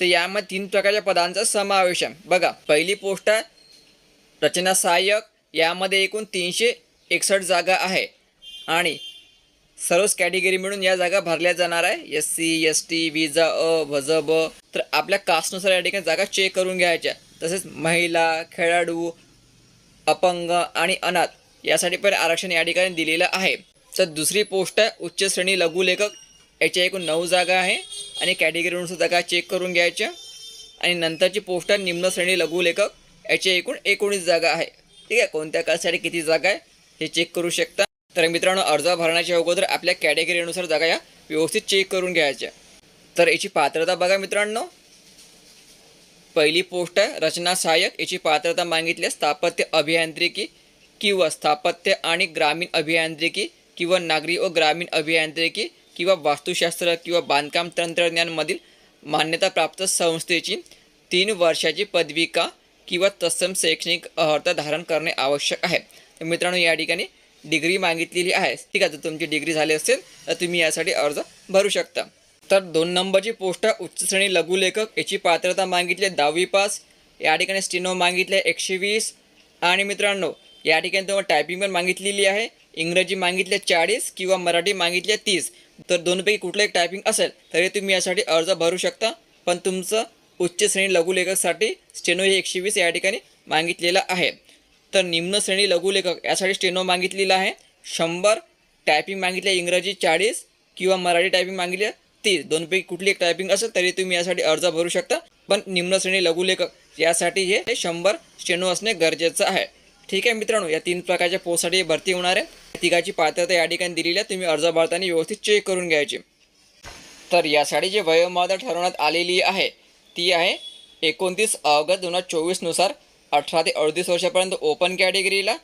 तर यामध्ये तीन प्रकारच्या पदांचा समावेश आहे. बघा पहिली पोस्ट आहे रचना सहाय्यक यामध्ये एकूण तीनशे एकसष्ट जागा आहे. आणि सर्वच कॅटेगरी मिळून या जागा भरल्या जाणार आहे. एस सी एस टी विजा अ भज ब तर आपल्या कास्टनुसार या ठिकाणी जागा चेक करून घ्यायच्या. तसेच महिला खेळाडू अपंग आणि अनाथ यासाठी पण आरक्षण या ठिकाणी दिलेलं आहे. तर दुसरी पोस्ट आहे उच्च श्रेणी लघुलेखक. याच्या एकूण नऊ जागा आहे आणि कॅटेगरीनुसार जागा चेक करून घ्यायच्या. आणि नंतरची पोस्ट आहे निम्न श्रेणी लघुलेखक याच्या एकूण एकोणीस जागा आहे. ठीक आहे कोणत्या काळासाठी किती जागा आहे हे चेक करू शकता. तर मित्रांनो अर्ज भरण्याच्या अगोदर आपल्या कॅटेगरीनुसार जागा या व्यवस्थित चेक करून घ्यायच्या. तर याची पात्रता बघा मित्रांनो. पहिली पोस्ट आहे रचना सहाय्यक. याची पात्रता मागितली स्थापत्य अभियांत्रिकी किंवा स्थापत्य आणि ग्रामीण अभियांत्रिकी किंवा नागरी व ग्रामीण अभियांत्रिकी किंवा वास्तुशास्त्र किंवा बांधकाम तंत्रज्ञानमधील मान्यताप्राप्त संस्थेची तीन वर्षाची पदविका किंवा तत्सम शैक्षणिक अर्हता धारण करणे आवश्यक आहे. तर मित्रांनो या ठिकाणी डिग्री मागितलेली आहे. ठीक आहे जर तुमची डिग्री झाली असेल तर तुम्ही यासाठी अर्ज भरू शकता. तर दोन नंबरची पोस्ट आहे उच्च श्रेणी लघुलेखक. याची पात्रता मागितली आहे दहावी पास. या ठिकाणी स्टिनो मागितले एकशे वीस. आणि मित्रांनो या ठिकाणी तुम्हाला टायपिंग पण मागितलेली आहे. इंग्रजी मागितले चाळीस किंवा मराठी मागितले तीस तर दोनपैकी कुठलं एक टायपिंग असेल तरी तुम्ही यासाठी अर्ज भरू शकता. पण तुमचं उच्च श्रेणी लघुलेखकसाठी स्टेनो हे एकशे वीस या ठिकाणी मागितलेलं आहे. तर निम्न श्रेणी लघुलेखक यासाठी स्टेनो मागितलेला आहे. शंभर टायपिंग मागितले इंग्रजी चाळीस किंवा मराठी टायपिंग मागितल्या तीस दोनपैकी कुठली एक टायपिंग असेल तरी तुम्ही यासाठी अर्ज भरू शकता. पण निम्न श्रेणी लघुलेखक यासाठी हे शंभर स्टेनो असणे गरजेचं आहे. ठीक आहे मित्रांनो या तीन प्रकारच्या पोस्टसाठी भरती होणार आहे. तिघाची पात्रता या ठिकाणी दिलेली आहे. तुम्ही अर्ज भरताना व्यवस्थित चेक करून घ्यायचे. तर यासाठी जी वयोमर्यादा ठरवण्यात आलेली आहे ती आहे एकोणतीस ऑगस्ट दोन हजार चोवीसनुसार अठरा ते अडतीस वर्षापर्यंत ओपन कॅटेगरीला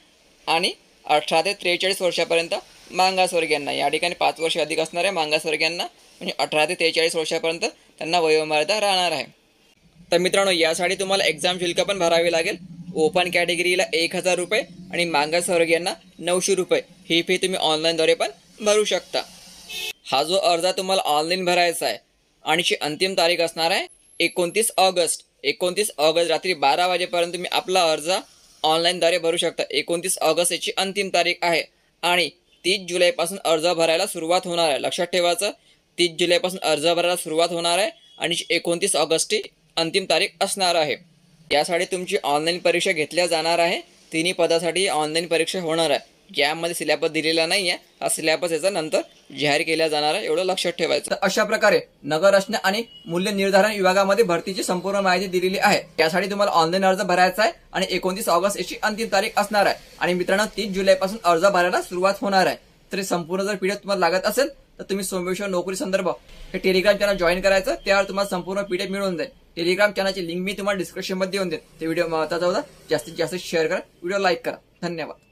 आणि अठरा ते त्रेचाळीस वर्षापर्यंत मागासवर्गीयांना. या ठिकाणी पाच वर्ष अधिक असणार आहे मागासवर्गीयांना. म्हणजे अठरा ते त्रेचाळीस वर्षापर्यंत त्यांना वयोमर्यादा राहणार आहे. तर मित्रांनो यासाठी तुम्हाला एक्झाम शुल्क पण भरावे लागेल. ओपन कॅटेगरीला एक हजार रुपये आणि मागासवर्गीयांना नऊशे रुपये. ही फी तुम्ही ऑनलाईनद्वारे पण भरू शकता. हा जो अर्ज तुम्हाला ऑनलाईन भरायचा आहे आणि ची अंतिम तारीख असणार आहे एकोणतीस ऑगस्ट. एकोणतीस ऑगस्ट रात्री बारा वाजेपर्यंत तुम्ही आपला अर्ज ऑनलाईनद्वारे भरू शकता. एकोणतीस ऑगस्ट याची अंतिम तारीख आहे आणि तीस जुलैपासून अर्ज भरायला सुरुवात होणार आहे. लक्षात ठेवायचं तीस जुलैपासून अर्ज भरायला सुरुवात होणार आहे आणि एकोणतीस ऑगस्टची अंतिम तारीख असणार आहे. यासाठी तुमची ऑनलाईन परीक्षा घेतल्या जाणार आहे. तिन्ही पदासाठी ऑनलाईन परीक्षा होणार आहे. यामध्ये सिलेबस दिलेला नाही आहे हा सिलेबस याचा नंतर जाहीर केला जाणार आहे एवढं लक्षात ठेवायचं. तर अशा प्रकारे नगर रचना आणि मूल्य निर्धारण विभागामध्ये भरतीची संपूर्ण माहिती दिलेली आहे. त्यासाठी तुम्हाला ऑनलाईन अर्ज भरायचा आहे आणि एकोणतीस ऑगस्ट याची अंतिम तारीख असणार आहे. आणि मित्रांनो तीस जुलैपासून अर्ज भरायला सुरुवात होणार आहे. तर संपूर्ण जर पीडीएफ तुम्हाला लागत असेल तर तुम्ही सोमेश्वर नोकरी संदर्भ हे टेलिग्राम चॅनल जॉईन करायचं. त्यावर तुम्हाला संपूर्ण पीडीएफ मिळून जाईल. टेलिग्राम चॅनलची लिंक मी तुम्हाला डिस्क्रिप्शनमध्ये देऊन देईन. ते व्हिडिओ महत्त्वाचा होता जास्तीत जास्त शेअर करा. व्हिडिओ लाईक करा. धन्यवाद.